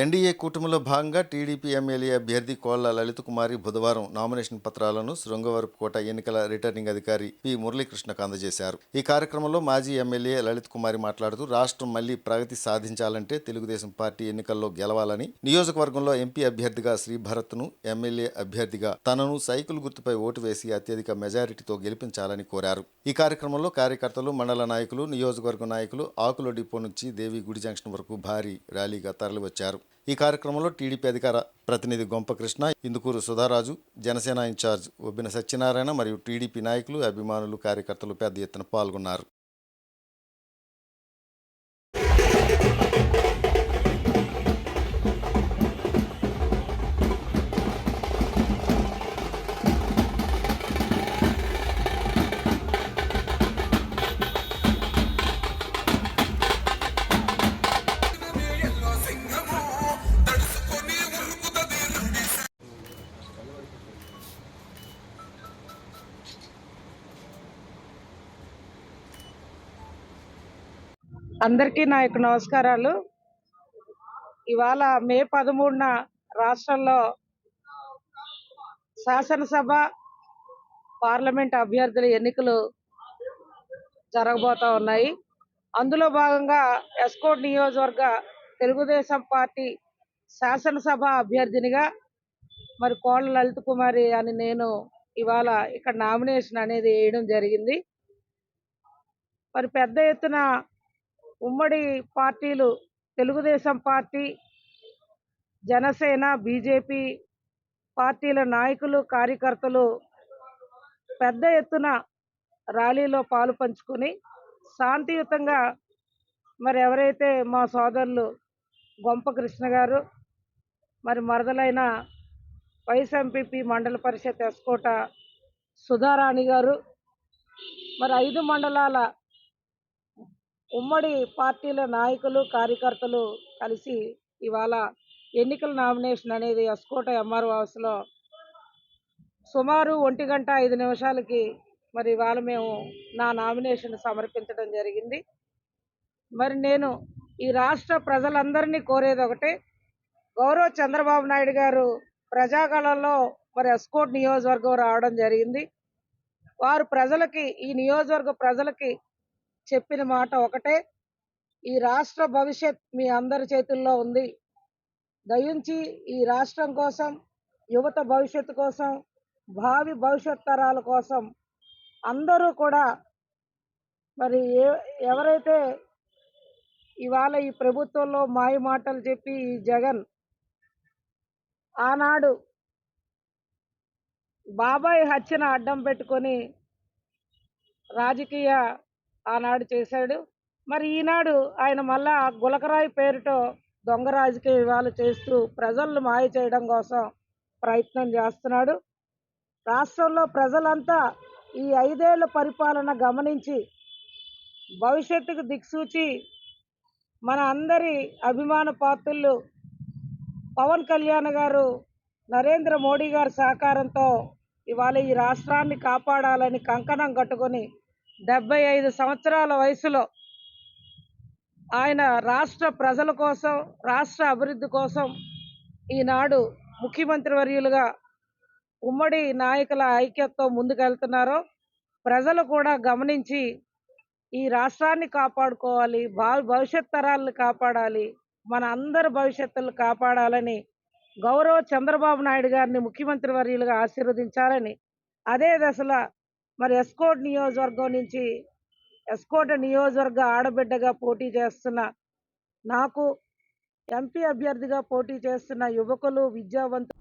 NDA కూటమిలో భాగంగా TDP MLA అభ్యర్థి కోళ్ళ లలిత్ కుమారి బుధవారం నామినేషన్ పత్రాలను శృంగవరపుకోట ఎన్నికల రిటర్నింగ్ అధికారి పి మురళీకృష్ణకు అందజేశారు. ఈ కార్యక్రమంలో మాజీ ఎమ్మెల్యే లలిత్ కుమారి మాట్లాడుతూ రాష్ట్రం మళ్ళీ ప్రగతి సాధించాలంటే తెలుగుదేశం పార్టీ ఎన్నికల్లో గెలవాలని నియోజకవర్గంలో ఎంపీ అభ్యర్థిగా శ్రీభరత్ను ఎమ్మెల్యే అభ్యర్థిగా తనను సైకిల్ గుర్తుపై ఓటు వేసి అత్యధిక మెజారిటీతో గెలిపించాలని కోరారు. ఈ కార్యక్రమంలో కార్యకర్తలు మండల నాయకులు నియోజకవర్గ నాయకులు ఆకుల డిపో నుంచి దేవి గుడి జంక్షన్ వరకు భారీ ర్యాలీగా తరలివచ్చారు. ఈ కార్యక్రమంలో టీడీపీ అధికార ప్రతినిధి గొంపకృష్ణ ఇందుకూరు సుధారాజు జనసేన ఇన్ఛార్జ్ ఒబ్బిన సత్యనారాయణ మరియు టీడీపీ నాయకులు అభిమానులు కార్యకర్తలు పెద్ద ఎత్తున పాల్గొన్నారు. అందరికీ నా యొక్క నమస్కారాలు. ఇవాళ మే పదమూడున రాష్ట్రంలో శాసనసభ పార్లమెంట్ అభ్యర్థుల ఎన్నికలు జరగబోతా ఉన్నాయి. అందులో భాగంగా ఎస్కోట్ నియోజకవర్గ తెలుగుదేశం పార్టీ శాసనసభ అభ్యర్థినిగా మరి కోళ్ళ లలిత కుమారి అని నేను ఇవాళ ఇక్కడ నామినేషన్ అనేది వేయడం జరిగింది. మరి పెద్ద ఎత్తున ఉమ్మడి పార్టీలు తెలుగుదేశం పార్టీ జనసేన బీజేపీ పార్టీల నాయకులు కార్యకర్తలు పెద్ద ఎత్తున ర్యాలీలో పాలు పంచుకొని శాంతియుతంగా మరి ఎవరైతే మా సోదరులు గొంప కృష్ణ గారు మరి మరదలైన వైస్ ఎంపీపీ మండల పరిషత్ ఎస్కోట సుధారాణి గారు మరి ఐదు మండలాల ఉమ్మడి పార్టీల నాయకులు కార్యకర్తలు కలిసి ఇవాళ ఎన్నికల నామినేషన్ అనేది ఎస్కోట ఎంఆర్ఓ హౌస్లో సుమారు ఒంటి గంట ఐదు నిమిషాలకి మరి ఇవాళ మేము నా నామినేషన్ సమర్పించడం జరిగింది. మరి నేను ఈ రాష్ట్ర ప్రజలందరినీ కోరేది ఒకటే గౌరవ చంద్రబాబు నాయుడు గారు ప్రజాగళంలో మరి ఎస్కోట్ నియోజకవర్గం రావడం జరిగింది. వారు ప్రజలకి ఈ నియోజకవర్గ ప్రజలకి చెప్పిన మాట ఒకటే. ఈ రాష్ట్ర భవిష్యత్ మీ అందరి చేతుల్లో ఉంది. దయించి ఈ రాష్ట్రం కోసం యువత భవిష్యత్తు కోసం భావి భవిష్యత్ తరాల కోసం అందరూ కూడా మరి ఎవరైతే ఇవాళ ఈ ప్రభుత్వంలో మాయ మాటలు చెప్పి ఈ జగన్ ఆనాడు బాబాయ్ హత్యను అడ్డం పెట్టుకొని రాజకీయ ఆనాడు చేశాడు. మరి ఈనాడు ఆయన మళ్ళా గులకరాయి పేరుతో దొంగ రాజకీయ ఇవాళ చేస్తూ ప్రజలను మాయ చేయడం కోసం ప్రయత్నం చేస్తున్నాడు. రాష్ట్రంలో ప్రజలంతా ఈ ఐదేళ్ళ పరిపాలన గమనించి భవిష్యత్తుకు దిక్సూచి మన అందరి అభిమాన పాత్రులు పవన్ కళ్యాణ్ గారు నరేంద్ర మోడీ గారి సహకారంతో ఇవాళ ఈ రాష్ట్రాన్ని కాపాడాలని కంకణం కట్టుకొని డెబ్బై ఐదు సంవత్సరాల వయసులో ఆయన రాష్ట్ర ప్రజల కోసం రాష్ట్ర అభివృద్ధి కోసం ఈనాడు ముఖ్యమంత్రి వర్యులుగా ఉమ్మడి నాయకుల ఐక్యతతో ముందుకెళ్తున్నారో. ప్రజలు కూడా గమనించి ఈ రాష్ట్రాన్ని కాపాడుకోవాలి భావి భవిష్యత్ తరాలను కాపాడాలి మన అందరి భవిష్యత్తులు కాపాడాలని గౌరవ చంద్రబాబు నాయుడు గారిని ముఖ్యమంత్రి వర్యులుగా ఆశీర్వదించాలని అదే దశలో మరి ఎస్కోట్ నియోజకవర్గం నుంచి ఎస్కోట నియోజకవర్గ ఆడబిడ్డగా పోటీ చేస్తున్న నాకు ఎంపీ అభ్యర్థిగా పోటీ చేస్తున్న యువకులు విద్యావంతులు